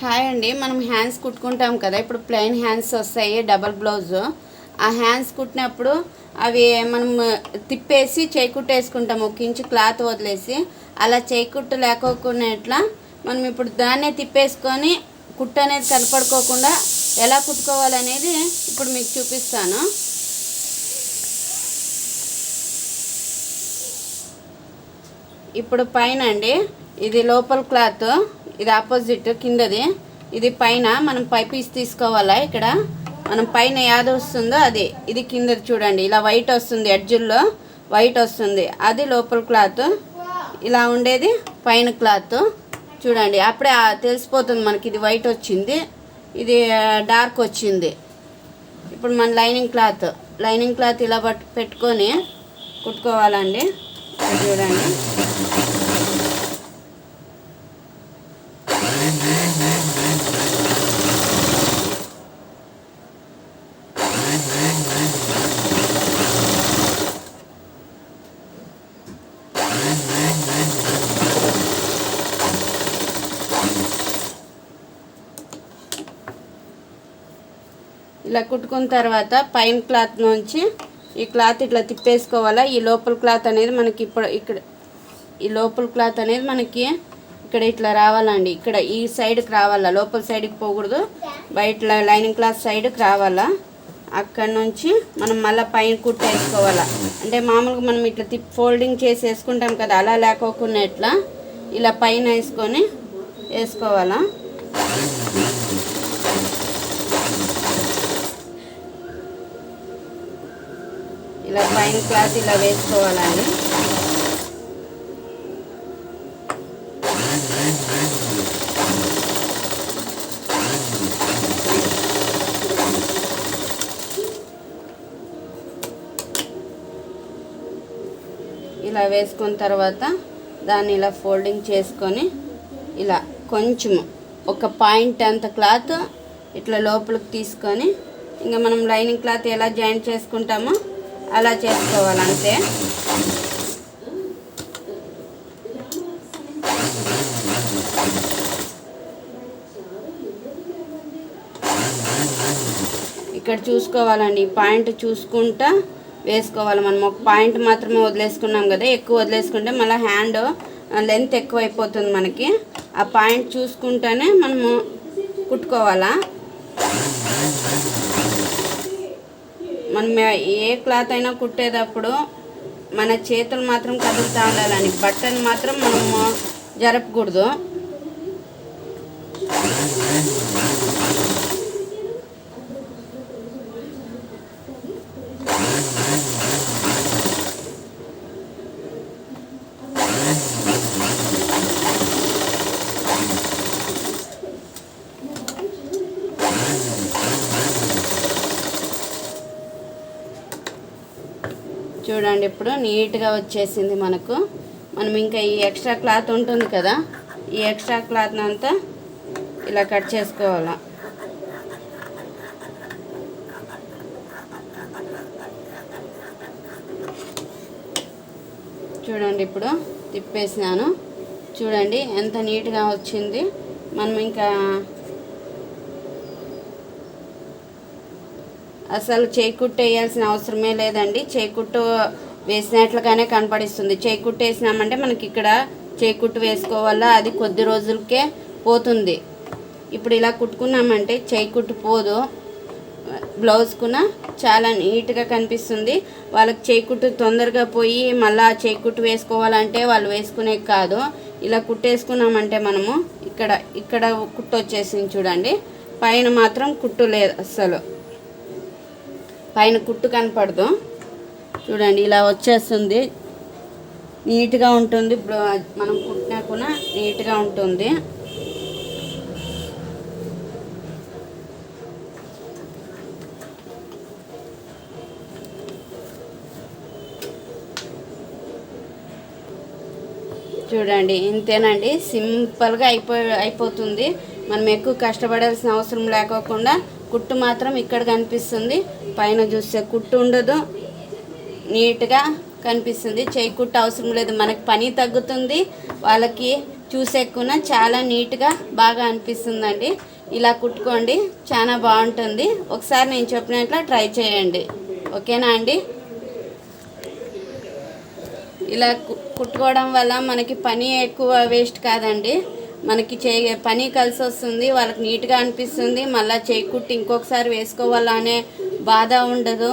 Hi అండి మనం hands కుట్టుకుంటాం కదా ఇప్పుడు ప్లెయిన్ హ్యాండ్స్ వస్తాయి డబల్ బ్లౌజ్. ఆ హ్యాండ్స్ కుట్టినప్పుడు అవి మనం తిప్పేసి చేయి వేసుకుంటాం ఒక ఇంచు క్లాత్ వదిలేసి. అలా చేయి కుట్టు లేకోకుండా మనం ఇప్పుడు దాన్నే తిప్పేసుకొని కుట్టు అనేది కనపడుకోకుండా ఎలా కుట్టుకోవాలనేది ఇప్పుడు మీకు చూపిస్తాను. ఇప్పుడు పైన అండి ఇది లోపల క్లాత్. ఇది ఆపోజిట్ కిందది. ఇది పైన మనం పై పీస్ తీసుకోవాలా ఇక్కడ? మనం పైన యాద వస్తుందో అది. ఇది కిందది చూడండి. ఇలా వైట్ వస్తుంది ఎడ్జుల్లో. వైట్ వస్తుంది. అది లోపల క్లాత్. ఇలా ఉండేది పైన క్లాత్. చూడండి. అప్పుడే తెలిసిపోతుంది మనకి ఇది వైట్ వచ్చింది. ఇది డార్క్ వచ్చింది. ఇప్పుడు మన లైనింగ్ క్లాత్. లైనింగ్ క్లాత్ ఇలా పట్టు పెట్టుకొని కుట్టుకోవాలండి. చూడండి. ఇలా కుట్టుకున్న తర్వాత పైన క్లాత్ నుంచి ఈ క్లాత్ ఇట్లా తిప్పేసుకోవాలా? ఈ లోపల క్లాత్ అనేది మనకి ఇప్పుడు ఇక్కడ ఈ లోపల క్లాత్ అనేది మనకి ఇక్కడ ఇట్లా రావాలండి. ఇక్కడ ఈ సైడ్కి రావాలా? లోపల సైడ్కి పోకూడదు. బయట లైనింగ్ క్లాత్ సైడ్కి రావాలా? అక్కడ నుంచి మనం మళ్ళీ పైన కుట్ట వేసుకోవాలా. అంటే మామూలుగా మనం ఇట్లా తిప్పి ఫోల్డింగ్ చేసి వేసుకుంటాం కదా అలా లేకోకుండా ఇట్లా ఇలా పైన వేసుకొని వేసుకోవాలా. ఇలా పైన క్లాత్ ఇలా వేసుకోవాలండి. ఇలా వేసుకున్న తర్వాత దాన్ని ఇలా ఫోల్డింగ్ చేసుకొని ఇలా కొంచెము ఒక పాయింట్ అంత క్లాత్ ఇట్లా లోపలికి తీసుకొని ఇంకా మనం లైనింగ్ క్లాత్ ఎలా జాయింట్ చేసుకుంటామో అలా చేసుకోవాలంతే ఇక్కడ చూసుకోవాలండి ఈ పాయింట్ చూసుకుంటా వేసుకోవాలి. మనం ఒక పాయింట్ మాత్రమే వదిలేసుకున్నాం కదా ఎక్కువ వదిలేసుకుంటే మళ్ళీ హ్యాండ్ లెంత్ ఎక్కువ అయిపోతుంది మనకి. ఆ పాయింట్ చూసుకుంటేనే మనము కుట్టుకోవాలా? మనం ఏ క్లాత్ అయినా కుట్టేటప్పుడు మన చేతులు మాత్రం కదులుతూ ఉండాలని బట్టలు మాత్రం మనము జరపకూడదు. చూడండి ఇప్పుడు నీట్గా వచ్చేసింది మనకు. మనం ఇంకా ఈ ఎక్స్ట్రా క్లాత్ ఉంటుంది కదా ఈ ఎక్స్ట్రా క్లాత్ అంతా ఇలా కట్ చేసుకోవాలా. చూడండి ఇప్పుడు తిప్పేసినాను. చూడండి ఎంత నీట్గా వచ్చింది. మనం ఇంకా అసలు చేకుట్టు వేయాల్సిన అవసరమే లేదండి. చేకుట్టు వేసినట్లుగానే కనపడిస్తుంది. చేకుట్టు వేసినామంటే మనకి ఇక్కడ చేకుట్టు వేసుకోవాలా? అది కొద్ది రోజులకే పోతుంది. ఇప్పుడు ఇలా కుట్టుకున్నామంటే చేకుట్టు పోదు. బ్లౌజ్కున చాలా నీట్గా కనిపిస్తుంది. వాళ్ళకి చేకుట్టు తొందరగా పోయి మళ్ళీ చేకుట్టు వేసుకోవాలంటే వాళ్ళు వేసుకునే కాదు. ఇలా కుట్టేసుకున్నామంటే మనము ఇక్కడ ఇక్కడ కుట్టు వచ్చేసింది చూడండి. పైన మాత్రం కుట్టు లేదు అస్సలు. పైన కుట్టు కనపడదు. చూడండి ఇలా వచ్చేస్తుంది. నీట్గా ఉంటుంది. మనం కుట్టినా కూడా నీట్గా ఉంటుంది. చూడండి ఇంతేనండి. సింపుల్గా అయిపో అయిపోతుంది. మనం ఎక్కువ కష్టపడాల్సిన అవసరం లేకోకుండా కుట్టు మాత్రం ఇక్కడ కనిపిస్తుంది. పైన చూస్తే కుట్టు ఉండదు. నీట్గా కనిపిస్తుంది. చేయి కుట్టు అవసరం లేదు. మనకి పని తగ్గుతుంది. వాళ్ళకి చూసేక్కున చాలా నీట్గా బాగా అనిపిస్తుందండి. ఇలా కుట్టుకోండి. చాలా బాగుంటుంది. ఒకసారి నేను చెప్పినట్లు ట్రై చేయండి. ఓకేనా అండి? ఇలా కుట్టుకోవడం వల్ల మనకి పని ఎక్కువ వేస్ట్ కాదండి. మనకి చే పని కలిసి వస్తుంది వాళ్ళకి నీట్గా అనిపిస్తుంది మళ్ళీ చేయి కుట్టి ఇంకొకసారి వేసుకోవాలా అనే బాధ ఉండదు.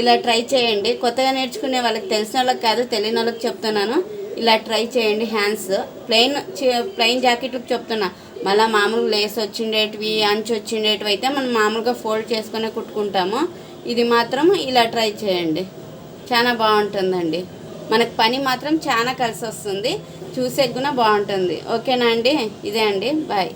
ఇలా ట్రై చేయండి. కొత్తగా నేర్చుకునే వాళ్ళకి తెలిసిన వాళ్ళకి కాదు తెలియని వాళ్ళకి చెప్తున్నాను. ఇలా ట్రై చేయండి హ్యాండ్స్. ప్లెయిన్ ప్లెయిన్ జాకెట్లకు చెప్తున్నా. మళ్ళీ మామూలుగా లేస్ వచ్చిండేటివి అంచు వచ్చిండేటివి అయితే మనం మామూలుగా ఫోల్డ్ చేసుకునే కుట్టుకుంటాము. ఇది మాత్రం ఇలా ట్రై చేయండి. చాలా బాగుంటుందండి. మనకు పని మాత్రం చాలా కలిసి వస్తుంది. చూసే గుణ బాగుంటుంది. ఓకేనా అండి? ఇదే అండి. బాయ్.